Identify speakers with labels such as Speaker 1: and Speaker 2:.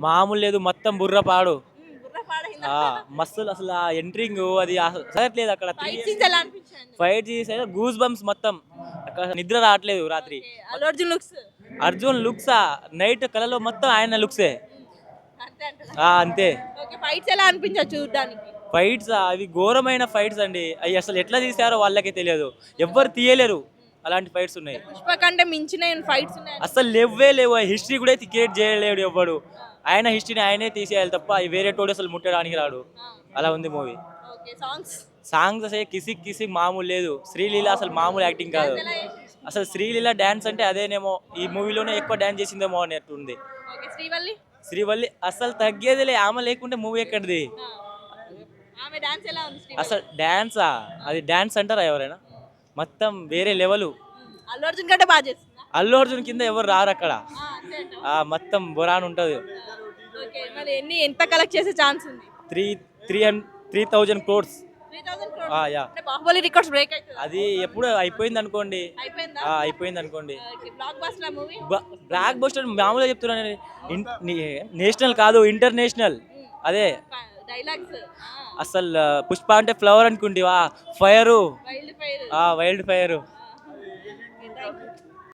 Speaker 1: మామూలు లేదు మొత్తం బుర్ర పాడు.
Speaker 2: ఉమ్, బుర్ర పాడైందా?
Speaker 1: ఆ, మస్తు అసలు ఆ ఎంట్రింగ్ అది సగట్లేదు అక్కడ
Speaker 2: ఫైట్
Speaker 1: చేసే గూస్ బంప్స్ మొత్తం. అక్కడ నిద్ర రావట్లేదు రాత్రి.
Speaker 2: అర్జున్ లుక్స్
Speaker 1: అర్జున్ లుక్సా నైట్ కళలో మొత్తం ఆయన లుక్సే
Speaker 2: అంతే ఫైట్స్ ఎలా చూడడానికి?
Speaker 1: ఫైట్స్ అవి ఘోరమైన ఫైట్స్ అండి. అవి అసలు ఎట్లా తీసారో వాళ్ళకే తెలియదు. ఎవ్వరు తీయలేరు. అలాంటి ఫైట్స్ ఉన్నాయి.
Speaker 2: పుష్ప కంటే మించిన ఫైట్స్ ఉన్నాయి?
Speaker 1: అసలు లేవే. లేవు హిస్టరీ కూడా క్రియేట్ చేయలేడు ఎవ్వడు ఆయన హిస్టరీని ఆయనే తీసేయాలి తప్ప అవి వేరే తోడు అసలు ముట్టడానికి రాడు. అలా ఉంది మూవీ
Speaker 2: సాంగ్స్
Speaker 1: సాంగ్స్ అసలు కిసిక్ కిసిక్ మామూలు లేదు. శ్రీలీల అసలు మామూలు యాక్టింగ్ కాదు. అసలు శ్రీలీల డాన్స్ అంటే అదేనేమో ఈ మూవీలోనే ఎక్కువ డాన్స్ చేసిందేమో అన్నట్టుంది
Speaker 2: ఓకే శ్రీవల్లి?
Speaker 1: శ్రీవల్లి అసలు తగ్గేదిలే. ఆమె లేకుంటే మూవీ ఎక్కడిది? అసలు డాన్సా అది డాన్స్ అంటారా ఎవరైనా? మొత్తం వేరే లెవెల్.
Speaker 2: అల్లు అర్జున్ కంటే బాగా చేస్తుందా?
Speaker 1: అల్లు అర్జున్ కింద ఎవరు రారు అక్కడ. మొత్తం బొరాన్ ఉంటుంది.
Speaker 2: మరి ఎన్ని ఎంత కలెక్ట్ చేసే ఛాన్స్ ఉంది?
Speaker 1: Three three hundred three thousand crores yeah.
Speaker 2: Baahubali records break అవుతుంది?
Speaker 1: అది ఎప్పుడు అయిపోయింది అనుకోండి.
Speaker 2: అయిపోయిందా?
Speaker 1: అనుకోండి.
Speaker 2: Blockbuster movie
Speaker 1: blockbuster మామూలుగా చెప్తున్నాను నేషనల్ కాదు ఇంటర్నేషనల్ అదే.
Speaker 2: డైలాగ్స్
Speaker 1: అసలు పుష్ప అంటే ఫ్లవర్ అనుకుంటివా?
Speaker 2: Fire
Speaker 1: wild fire